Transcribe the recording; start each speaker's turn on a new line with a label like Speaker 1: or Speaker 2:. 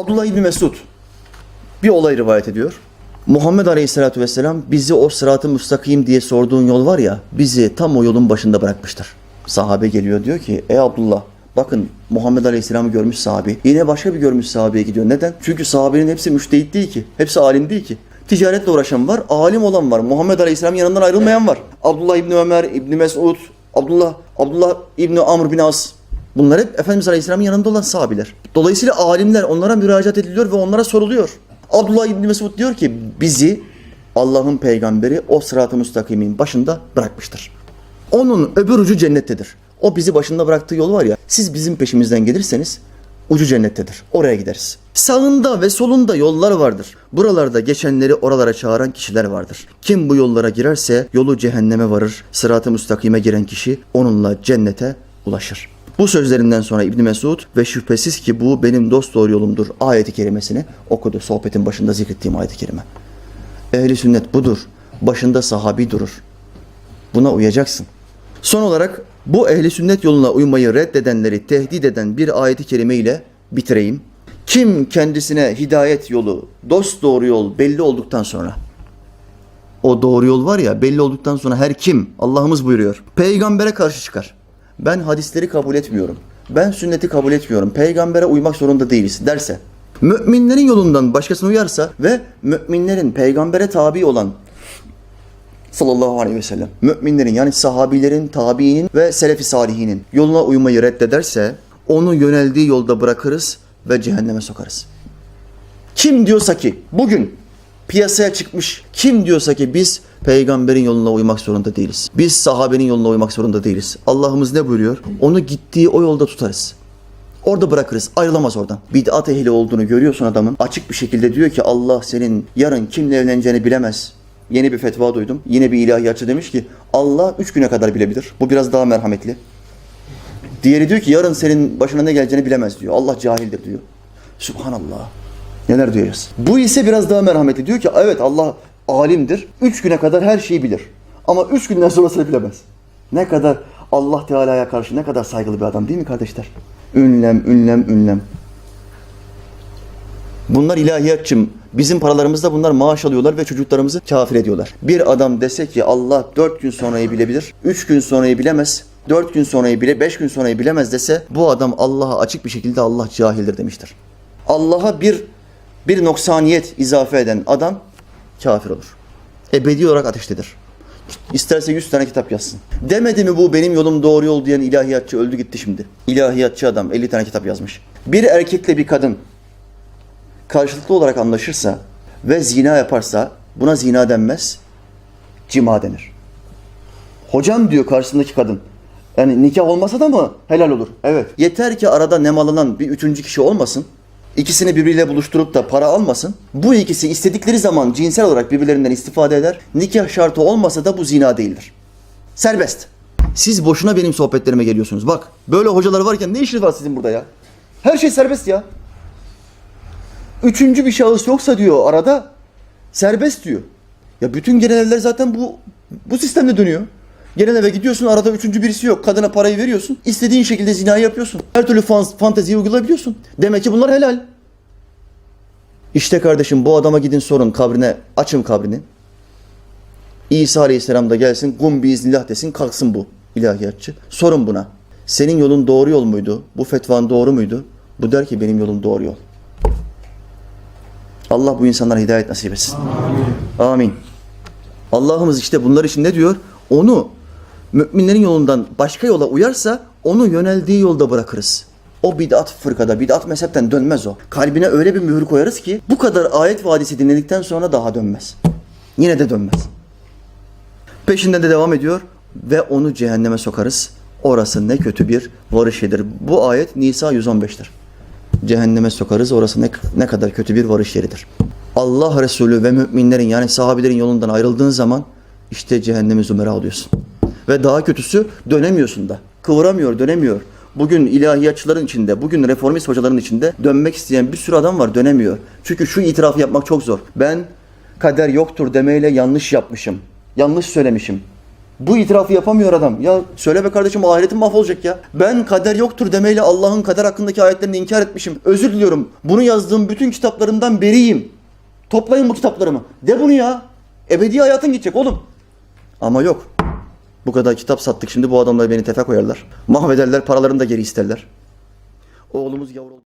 Speaker 1: Abdullah İbni Mesud bir olay rivayet ediyor. Muhammed Aleyhisselatü Vesselam bizi o sıratı müstakim diye sorduğun yol var ya bizi tam o yolun başında bırakmıştır. Sahabe geliyor diyor ki ey Abdullah bakın Muhammed Aleyhisselam'ı görmüş sahabi. Yine başka bir görmüş sahabeye gidiyor. Neden? Çünkü sahabenin hepsi müştehit değil ki. Hepsi alim değil ki. Ticaretle uğraşan var, alim olan var. Muhammed Aleyhisselam'ın yanından ayrılmayan var. Abdullah İbni Ömer, İbni Mesud, Abdullah, Abdullah İbni Amr bin As. Bunlar hep Efendimiz Aleyhisselam'ın yanında olan sahabiler. Dolayısıyla alimler onlara müracaat ediliyor ve onlara soruluyor. Abdullah İbni Mesud diyor ki bizi Allah'ın peygamberi o sırat-ı müstakimin başında bırakmıştır. Onun öbür ucu cennettedir. O bizi başında bıraktığı yol var ya, siz bizim peşimizden gelirseniz ucu cennettedir. Oraya gideriz. Sağında ve solunda yollar vardır. Buralarda geçenleri oralara çağıran kişiler vardır. Kim bu yollara girerse yolu cehenneme varır. Sırat-ı müstakime giren kişi onunla cennete ulaşır. Bu sözlerinden sonra İbn Mesud ve şüphesiz ki bu benim dost doğru yolumdur ayeti kerimesini okudu. Sohbetin başında zikrettiğim ayeti kerime. Ehli sünnet budur. Başında sahabi durur. Buna uyacaksın. Son olarak bu ehli sünnet yoluna uymayı reddedenleri tehdit eden bir ayeti kerime ile bitireyim. Kim kendisine hidayet yolu, dost doğru yol belli olduktan sonra o doğru yol var ya belli olduktan sonra her kim Allah'ımız buyuruyor. Peygambere karşı çıkar. Ben hadisleri kabul etmiyorum. Ben sünneti kabul etmiyorum. Peygambere uymak zorunda değiliz derse. Müminlerin yolundan başkasına uyarsa ve müminlerin peygambere tabi olan sallallahu aleyhi ve sellem müminlerin yani sahabilerin, tabiinin ve selefi salihinin yoluna uymayı reddederse onu yöneldiği yolda bırakırız ve cehenneme sokarız. Kim diyorsa ki bugün piyasaya çıkmış kim diyorsa ki biz peygamberin yoluna uymak zorunda değiliz. Biz sahabenin yoluna uymak zorunda değiliz. Allah'ımız ne buyuruyor? Onu gittiği o yolda tutarız. Orada bırakırız. Ayrılamaz oradan. Bid'at ehli olduğunu görüyorsun adamın. Açık bir şekilde diyor ki Allah senin yarın kimle evleneceğini bilemez. Yeni bir fetva duydum. Yine bir ilahiyatçı demiş ki Allah üç güne kadar bilebilir. Bu biraz daha merhametli. Diğeri diyor ki yarın senin başına ne geleceğini bilemez diyor. Allah cahildir diyor. Subhanallah. Neler duyacağız? Bu ise biraz daha merhametli. Diyor ki evet Allah alimdir. Üç güne kadar her şeyi bilir. Ama üç günden sonrasını bilemez. Ne kadar Allah Teala'ya karşı ne kadar saygılı bir adam değil mi kardeşler? Ünlem, ünlem, ünlem. Bunlar ilahiyatçım. Bizim paralarımızda bunlar maaş alıyorlar ve çocuklarımızı kafir ediyorlar. Bir adam dese ki Allah dört gün sonrayı bilebilir, üç gün sonrayı bilemez, dört gün sonrayı bile, beş gün sonrayı bilemez dese bu adam Allah'a açık bir şekilde Allah cahildir demiştir. Allah'a bir bir noksaniyet izafe eden adam kafir olur. Ebedi olarak ateştedir. İsterse 100 tane kitap yazsın. Demedi mi bu benim yolum doğru yol diyen ilahiyatçı öldü gitti şimdi. İlahiyatçı adam 50 tane kitap yazmış. Bir erkekle bir kadın karşılıklı olarak anlaşırsa ve zina yaparsa buna zina denmez, cima denir. Hocam diyor karşısındaki kadın. Yani nikah olmasa da mı helal olur? Evet. Yeter ki arada nemalanan bir üçüncü kişi olmasın. İkisini birbiriyle buluşturup da para almasın. Bu ikisi istedikleri zaman cinsel olarak birbirlerinden istifade eder. Nikah şartı olmasa da bu zina değildir. Serbest. Siz boşuna benim sohbetlerime geliyorsunuz. Bak böyle hocalar varken ne işiniz var sizin burada ya? Her şey serbest ya. Üçüncü bir şahıs yoksa diyor arada serbest diyor. Ya bütün genel zaten bu bu sistemde dönüyor. Genel eve gidiyorsun arada üçüncü birisi yok. Kadına parayı veriyorsun. istediğin şekilde zinayı yapıyorsun. Her türlü fan, fanteziyi uygulayabiliyorsun. Demek ki bunlar helal. İşte kardeşim bu adama gidin sorun kabrine. Açın kabrini. İsa Aleyhisselam da gelsin. Kum biiznillah desin kalksın bu ilahiyatçı. Sorun buna. Senin yolun doğru yol muydu? Bu fetvan doğru muydu? Bu der ki benim yolum doğru yol. Allah bu insanlara hidayet nasip etsin. Amin. Amin. Allah'ımız işte bunlar için ne diyor? Onu müminlerin yolundan başka yola uyarsa onu yöneldiği yolda bırakırız. O bid'at fırkada, bid'at mezhepten dönmez o. Kalbine öyle bir mühür koyarız ki bu kadar ayet ve hadisi dinledikten sonra daha dönmez. Yine de dönmez. Peşinden de devam ediyor ve onu cehenneme sokarız. Orası ne kötü bir varış yeridir. Bu ayet Nisa 115'tir. Cehenneme sokarız. Orası ne, ne kadar kötü bir varış yeridir. Allah Resulü ve müminlerin yani sahabilerin yolundan ayrıldığın zaman işte cehennemi zümera alıyorsun. Ve daha kötüsü dönemiyorsun da. Kıvıramıyor, dönemiyor. Bugün ilahiyatçıların içinde, bugün reformist hocaların içinde dönmek isteyen bir sürü adam var, dönemiyor. Çünkü şu itirafı yapmak çok zor. Ben kader yoktur demeyle yanlış yapmışım. Yanlış söylemişim. Bu itirafı yapamıyor adam. Ya söyle be kardeşim ahiretim mahvolacak ya. Ben kader yoktur demeyle Allah'ın kader hakkındaki ayetlerini inkar etmişim. Özür diliyorum. Bunu yazdığım bütün kitaplarımdan beriyim. Toplayın bu kitaplarımı. De bunu ya. Ebedi hayatın gidecek oğlum. Ama yok. Bu kadar kitap sattık şimdi bu adamlar beni tefe koyarlar. Mahvederler paralarını da geri isterler. Oğlumuz yavru